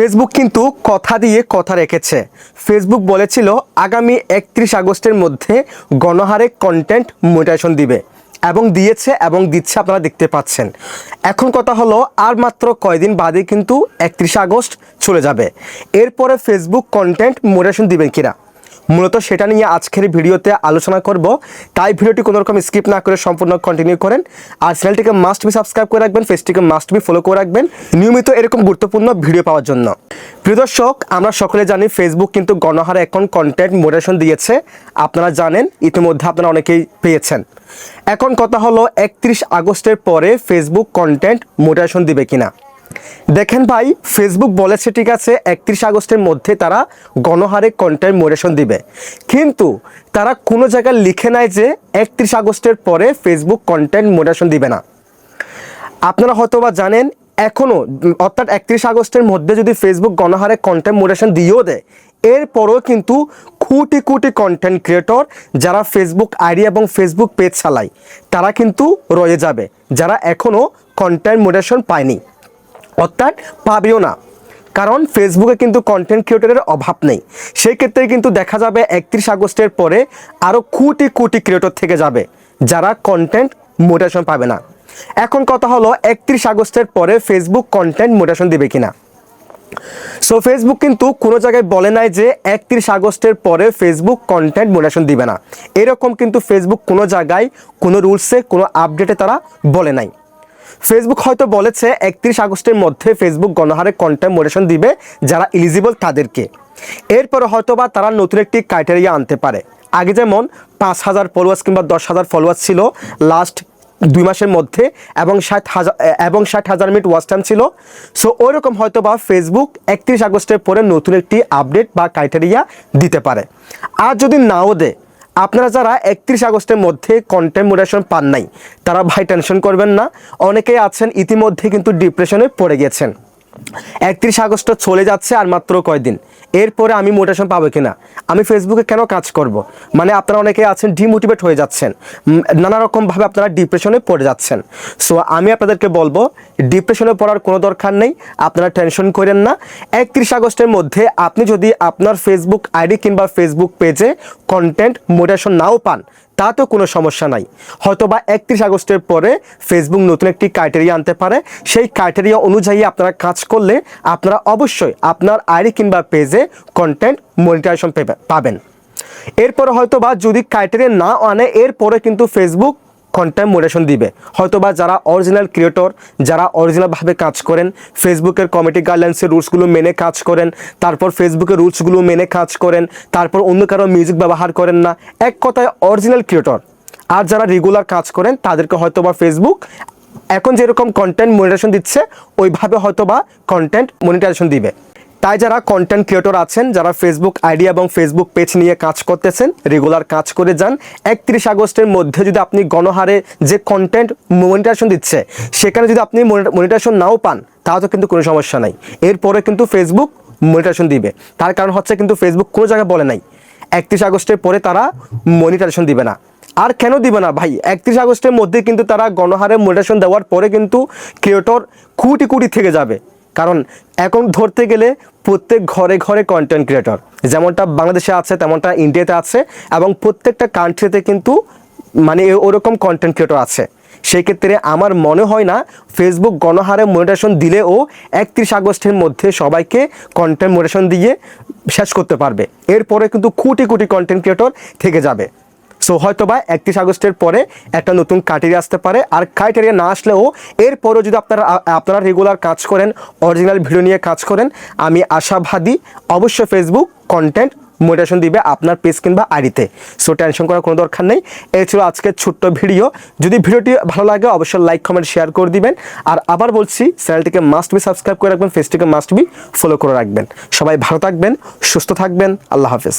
Facebook কিন্তু কথা দিয়ে কথা রেখেছে। ফেসবুক বলেছিল, আগামী একত্রিশ আগস্টের মধ্যে গণহারে কন্টেন্ট মোটাইশন দিবে। এবং দিয়েছে এবং দিচ্ছে আপনারা দেখতে পাচ্ছেন। এখন কথা হলো, আর মাত্র কয়দিন বাদে কিন্তু একত্রিশ আগস্ট চলে যাবে। এরপরে ফেসবুক কন্টেন্ট মোটাইশন দিবেন কিনা? মূলত সেটা নিয়ে আজকের ভিডিওতে আলোচনা করব। তাই ভিডিওটি কোনো রকম স্কিপ না করে সম্পূর্ণ কন্টিনিউ করেন। আর চ্যানেলটিকে মাস্ট বি সাবস্ক্রাইব করে রাখবেন ফেসটিকে মাস্ট বি ফলো করে রাখবেন নিয়মিত এরকম গুরুত্বপূর্ণ ভিডিও পাওয়ার জন্য। প্রিয় দর্শক, আমরা সকলে জানি ফেসবুক কিন্তু গণহারে এখন কন্টেন্ট মোডারেশন দিয়েছে। আপনারা জানেন, ইতিমধ্যে আপনারা অনেকেই পেয়েছেন। এখন কথা হলো একত্রিশ আগস্টের পরে ফেসবুক কন্টেন্ট মোডারেশন দিবে কিনা। দেখেন ভাই ফেসবুক বলেছে, ঠিক আছে, একত্রিশ আগস্টের মধ্যে তারা গণহারে কন্টেন্ট মোডারেশন দিবে। কিন্তু তারা কোনো জায়গায় লিখে নেয় যে একত্রিশ আগস্টের পরে ফেসবুক কন্টেন্ট মোডারেশন দিবে না। আপনারা হয়তো বা জানেন এখনও অর্থাৎ একত্রিশ আগস্টের মধ্যে যদি ফেসবুক গণহারে কন্টেন্ট মোডারেশন দিয়েও দেয়, এরপরও কিন্তু কোটি কোটি কন্টেন্ট ক্রিয়েটর যারা ফেসবুক আইডি এবং ফেসবুক পেজ চালায়, তারা কিন্তু রয়ে যাবে, যারা এখনও কন্টেন্ট মোডারেশন পায়নি। অর্থাৎ পাবেও না। কারণ ফেসবুকে কিন্তু কন্টেন্ট ক্রিয়েটরের অভাব নেই। সেই ক্ষেত্রে কিন্তু দেখা যাবে একত্রিশ আগস্টের পরে আরও কোটি কোটি ক্রিয়েটর থেকে যাবে, যারা কন্টেন্ট মোটিভেশন পাবে না। এখন কথা হলো একত্রিশ আগস্টের পরে ফেসবুক কন্টেন্ট মোটিভেশন দিবে কিনা। সো ফেসবুক কিন্তু কোনো জায়গায় বলে নাই যে একত্রিশ আগস্টের পরে ফেসবুক কন্টেন্ট মোডারেশন দিবে না। এরকম কিন্তু ফেসবুক কোনো জায়গায় কোনো রুলসে কোনো আপডেটে তারা বলে নাই। ফেসবুক হয়তো বলেছে, একত্রিশ আগস্টের মধ্যে ফেসবুক গণহারে কন্টেন্ট মোডেশন দিবে যারা এলিজিবল তাদেরকে। এরপরে হয়তো বা তারা নতুন একটি ক্রাইটেরিয়া আনতে পারে। আগে যেমন পাঁচ হাজার ফলোয়ার্স কিংবা দশ হাজার ফলোয়ার্স ছিল লাস্ট দুই মাসের মধ্যে এবং ষাট হাজার, এবং ষাট হাজার মিনিট ওয়াচ টাইম ছিল। সো ওইরকম হয়তো বা ফেসবুক একত্রিশ আগস্টের পরে নতুন একটি আপডেট বা ক্রাইটেরিয়া দিতে পারে। আর যদি নাও দেয় আপনারা যারা একত্রিশ আগস্টের মধ্যে কন্টেন্ট পান নাই, তারা ভাই টেনশন করবেন না। অনেকেই আছেন, ইতিমধ্যে কিন্তু ডিপ্রেশনে পড়ে গেছেন। একত্রিশ আগস্ট চলে যাচ্ছে আর মাত্র কয়দিন? এরপরে আমি মোটিভেশন পাবো কিনা? আমি ফেসবুকে কেন কাজ করব। মানে আপনারা অনেকে আছেন ডিমোটিভেট হয়ে যাচ্ছেন। নানা রকমভাবে আপনারা ডিপ্রেশনে পড়ে যাচ্ছেন। সো আমি আপনাদেরকে বলব ডিপ্রেশনে পড়ার কোনো দরকার নেই, আপনারা টেনশন করেন না। একত্রিশ আগস্টের মধ্যে আপনি যদি আপনার ফেসবুক আইডি কিংবা ফেসবুক পেজে কন্টেন্ট মোটিভেশন নাও পান তাতেও কোনো সমস্যা নাই। হয়তো বা একত্রিশ আগস্টের পরে ফেসবুক নতুন একটি ক্রাইটেরিয়া আনতে পারে। সেই ক্রাইটেরিয়া অনুযায়ী আপনারা কাজ করলে আপনারা অবশ্যই আপনার আইডি কিংবা পেজে কন্টেন্ট মনিটাইজেশন পাবেন। এরপরে হয়তো বা যদি ক্রাইটেরিয়া না আনে, এরপরে কিন্তু ফেসবুক কন্টেন্ট মোডেশন দিবে। হয়তোবা যারা অরিজিনাল ক্রিয়েটর যারা অরিজিনালভাবে কাজ করেন ফেসবুকের কমিটি গাইডলাইন্সের রুলসগুলো মেনে কাজ করেন, তারপর ফেসবুকের রুলসগুলো মেনে কাজ করেন, তারপর অন্য কারও মিউজিক ব্যবহার করেন না, এক কথায় অরিজিনাল ক্রিয়েটর আর যারা রেগুলার কাজ করেন, তাদেরকে হয়তোবা ফেসবুক এখন যেরকম কন্টেন্ট মনিটাইজেশন দিচ্ছে, ওইভাবে হয়তোবা কন্টেন্ট মনিটাইজেশন দিবে। তাই যারা কন্টেন্ট ক্রিয়েটর আছেন, যারা ফেসবুক আইডি এবং ফেসবুক পেজ নিয়ে কাজ করতেছেন রেগুলার কাজ করে যান। একত্রিশ আগস্টের মধ্যে যদি আপনি গণহারে যে কন্টেন্ট মনিটাইজেশন দিচ্ছে, সেখানে যদি আপনি মনিটাইজেশন নাও পান তাহলে কিন্তু কোনো সমস্যা নাই। এরপরে কিন্তু ফেসবুক মনিটাইজেশন দিবে। তার কারণ হচ্ছে কিন্তু ফেসবুক কোনো জায়গায় বলে নাই। একত্রিশ আগস্টের পরে তারা মনিটাইজেশন দিবে না। আর কেন দিবে না ভাই? একত্রিশ আগস্টের মধ্যে কিন্তু তারা গণহারে মোটিভেশন দেওয়ার পরে কিন্তু ক্রিয়েটর কোটি কোটি থেকে যাবে। কারণ এখন ধরতে গেলে প্রত্যেক ঘরে ঘরে কন্টেন্ট ক্রিয়েটর যেমনটা বাংলাদেশে আছে, তেমনটা ইন্ডিয়াতে আছে এবং প্রত্যেকটা কান্ট্রিতে কিন্তু মানে ওরকম কন্টেন্ট ক্রিয়েটর আছে। সেই ক্ষেত্রে আমার মনে হয় না ফেসবুক গণহারে মোটিভেশন দিলেও একত্রিশ আগস্টের মধ্যে সবাইকে কন্টেন্ট মোটিভেশন দিয়ে শেষ করতে পারবে। এরপরে কিন্তু কোটি কোটি কন্টেন্ট ক্রিয়েটর থেকে যাবে। সো হয়তো বা একত্রিশ আগস্টের পরে একটা নতুন ক্রাইটেরিয়া আসতে পারে। আর ক্রাইটেরিয়া না আসলেও এরপরেও যদি আপনারা আপনারা রেগুলার কাজ করেন অরিজিনাল ভিডিও নিয়ে কাজ করেন, আমি আশাবাদী অবশ্যই ফেসবুক কন্টেন্ট মোটিভেশন দিবে আপনার পেজ কিংবা আইডিতে সো টেনশন করার কোনো দরকার নেই। এই ছিল আজকের ছোট্ট ভিডিও যদি ভিডিওটি ভালো লাগে, অবশ্যই লাইক কমেন্ট শেয়ার করে দিবেন। আর আবার বলছি চ্যানেলটিকে মাস্ট বি সাবস্ক্রাইব করে রাখবেন ফেসটিকে মাস্ট বি ফলো করে রাখবেন। সবাই ভালো থাকবেন, সুস্থ থাকবেন। আল্লাহ হাফেজ।